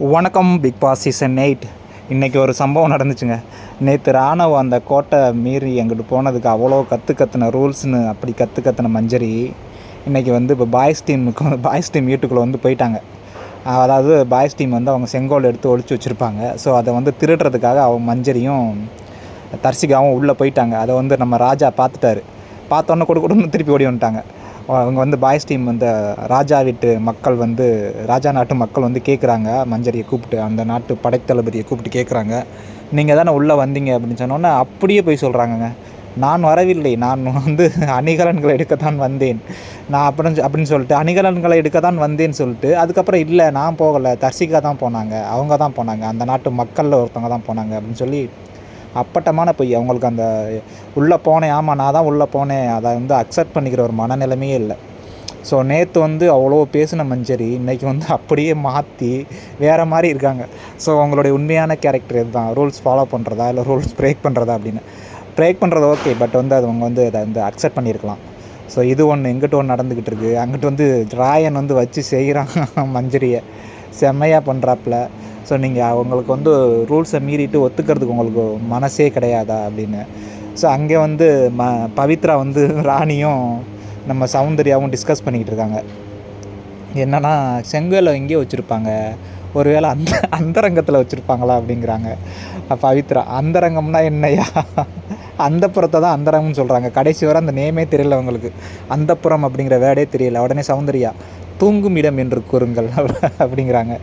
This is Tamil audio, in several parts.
வணக்கம் பிக் பாஸ் சீசன் எயிட் இன்றைக்கி ஒரு சம்பவம் நடந்துச்சுங்க. நேற்று ராணவ அந்த கோட்டை மீறி எங்கிட்டு போனதுக்கு அவ்வளோ கற்று கத்துன ரூல்ஸ்னு அப்படி கற்று கத்துன மஞ்சரி இன்றைக்கி வந்து இப்போ பாய்ஸ் டீமுக்கு பாய்ஸ் டீம் வீட்டுக்குள்ளே வந்து போயிட்டாங்க. அதாவது பாய்ஸ் டீம் வந்து அவங்க செங்கோல் எடுத்து ஒழிச்சு வச்சுருப்பாங்க. ஸோ அதை வந்து திருடுறதுக்காக அவங்க மஞ்சரியும் தர்சிகாவும் உள்ளே போயிட்டாங்க. அதை வந்து நம்ம ராஜா பார்த்துட்டாரு. பார்த்தோன்னே கொடுக்கணும்னு திருப்பி ஓடி வந்துட்டாங்க. அவங்க வந்து பாய்ஸ் டீம் வந்து ராஜா வீட்டு மக்கள் வந்து ராஜா நாட்டு மக்கள் வந்து கேட்குறாங்க மஞ்சரியை கூப்பிட்டு அந்த நாட்டு படைத்தளபதியை கூப்பிட்டு கேட்குறாங்க நீங்கள் தானே உள்ளே வந்தீங்க அப்படின்னு சொன்னோன்னே அப்படியே போய் சொல்கிறாங்கங்க நான் வரவில்லை. நான் வந்து அணிகலன்களை எடுக்கத்தான் வந்தேன். நான் அப்படின்னு அப்படின்னு சொல்லிட்டு அணிகலன்களை எடுக்க தான் வந்தேன்னு சொல்லிட்டு அதுக்கப்புறம் இல்லை நான் போகலை. தர்சிகா தான் போனாங்க. அவங்க தான் போனாங்க. அந்த நாட்டு மக்களில் ஒருத்தவங்க தான் போனாங்க அப்படின்னு சொல்லி அப்பட்டமான பொய். அவங்களுக்கு அந்த உள்ளே போனேன். ஆமாம் நான் தான் உள்ளே போனேன். அதை வந்து அக்செப்ட் பண்ணிக்கிற ஒரு மனநிலைமையே இல்லை. ஸோ நேற்று வந்து அவ்வளோ பேசின மஞ்சரி இன்றைக்கி வந்து அப்படியே மாற்றி வேறு மாதிரி இருக்காங்க. ஸோ அவங்களுடைய உண்மையான கேரக்டர் இதுதான். ரூல்ஸ் ஃபாலோ பண்ணுறதா இல்லை ரூல்ஸ் பிரேக் பண்ணுறதா அப்படின்னு. பிரேக் பண்ணுறது ஓகே பட் வந்து அது அவங்க வந்து அதை வந்து அக்செப்ட் பண்ணியிருக்கலாம். ஸோ இது ஒன்று எங்கிட்ட ஒன்று நடந்துக்கிட்டு இருக்குது அங்கிட்டு வந்து ராயன் வந்து வச்சு செய்கிறான் மஞ்சரியை. செம்மையாக பண்ணுறாப்புல ஸோ நீங்கள் அவங்களுக்கு வந்து ரூல்ஸை மீறிட்டு ஒத்துக்கிறதுக்கு உங்களுக்கு மனசே கிடையாதா அப்படின்னு. ஸோ அங்கே வந்து ம பவித்ரா வந்து ராணியும் நம்ம சௌந்தர்யாவும் டிஸ்கஸ் பண்ணிக்கிட்டு இருக்காங்க. என்னன்னா செங்கலை எங்கேயோ வச்சுருப்பாங்க. ஒருவேளை அந்த அந்தரங்கத்தில் வச்சுருப்பாங்களா அப்படிங்கிறாங்க. பவித்ரா அந்தரங்கம்னா என்னையா? அந்தப்புறத்தை தான் அந்தரங்கம்னு சொல்கிறாங்க கடைசி வரை அந்த நேமே தெரியல அவங்களுக்கு அந்தப்புறம் அப்படிங்கிற வேர்டே தெரியல. உடனே சௌந்தர்யா தூங்கும் இடம் என்று கூறுங்கள் அப்படிங்கிறாங்க.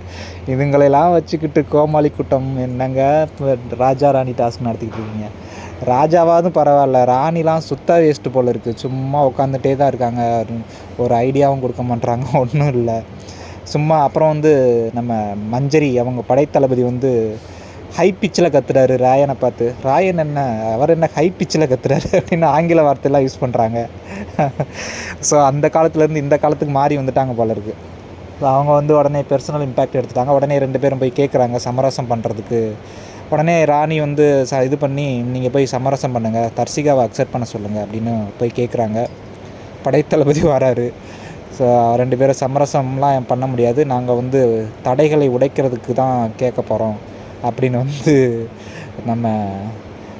இதுங்களெல்லாம் வச்சுக்கிட்டு கோமாளி கூட்டம் என்னங்க? ராஜா ராணி டாஸ்க் நடத்திக்கிட்டு இருக்கீங்க. ராஜாவாவது பரவாயில்ல. ராணிலாம் சுத்த வேஸ்ட்டு போல் இருக்குது சும்மா உட்காந்துட்டே தான் இருக்காங்க. ஒரு ஐடியாவும் கொடுக்க மாட்றாங்க. ஒன்றும் இல்லை. சும்மா அப்புறம் வந்து நம்ம மஞ்சரி அவங்க படைத்தளபதி வந்து ஹை பிச்சில் கத்துறாரு ராயனை பார்த்து. ராயன் என்ன? அவர் என்ன ஹை பிச்சில் கத்துறாரு அப்படின்னு ஆங்கில வார்த்தையெல்லாம் யூஸ் பண்ணுறாங்க ஸோ அந்த காலத்துலேருந்து இந்த காலத்துக்கு மாறி வந்துட்டாங்க போல இருக்குது அவங்க வந்து உடனே பர்சனல் இம்பேக்ட் எடுத்துட்டாங்க. உடனே ரெண்டு பேரும் போய் கேட்குறாங்க சமரசம் பண்ணுறதுக்கு உடனே ராணி வந்து ச இது பண்ணி நீங்கள் போய் சமரசம் பண்ணுங்கள் தர்சிகாவை அக்செப்ட் பண்ண சொல்லுங்கள் அப்படின்னு போய் கேட்குறாங்க படைத்தளபதி வராரு. ஸோ ரெண்டு பேரும் சமரசம்லாம் பண்ண முடியாது. நாங்கள் வந்து தடைகளை உடைக்கிறதுக்கு தான் கேட்க போகிறோம் அப்படின்னு வந்து நம்ம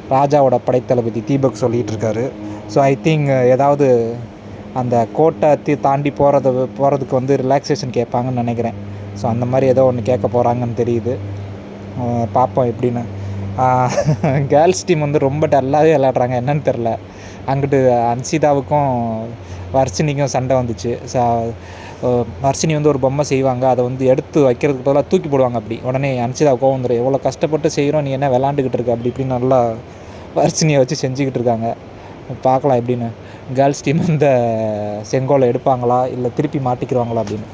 ராஜாவோட படைத்தளபதி தீபக் சொல்லிகிட்டு இருக்காரு ஸோ ஐ திங்க் uh, ஏதாவது அந்த கோட்டை தீ தாண்டி போகிறது போகிறதுக்கு வந்து ரிலாக்ஸேஷன் கேட்பாங்கன்னு நினைக்கிறேன். ஸோ அந்த மாதிரி ஏதோ ஒன்று கேட்க போகிறாங்கன்னு தெரியுது. பார்ப்போம் எப்படின்னு. கேர்ள்ஸ் டீம் வந்து ரொம்ப டல்லாகவே விளையாடுறாங்க. என்னன்னு தெரில அங்கிட்டு அன்சிதாவுக்கும் வர்ஷினிக்கும் சண்டை வந்துச்சு. ஸோ வர்ஷினி வந்து ஒரு பொம்மை செய்வாங்க. அதை வந்து எடுத்து வைக்கிறதுக்கு பதிலாக தூக்கி போடுவாங்க அப்படி. உடனே அனுச்சிதா கோவம் வந்துடும் எவ்வளோ கஷ்டப்பட்டு செய்கிறோம் நீ என்ன விளாண்டுக்கிட்டு இருக்க? அப்படி இப்படின்னு நல்லா வர்ஷினியை வச்சு செஞ்சுக்கிட்டு இருக்காங்க. பார்க்கலாம் எப்படின்னு. கேர்ள்ஸ் டீம் இந்த செங்கோலை எடுப்பாங்களா? இல்லை திருப்பி மாட்டிக்கிறாங்களா அப்படின்னு.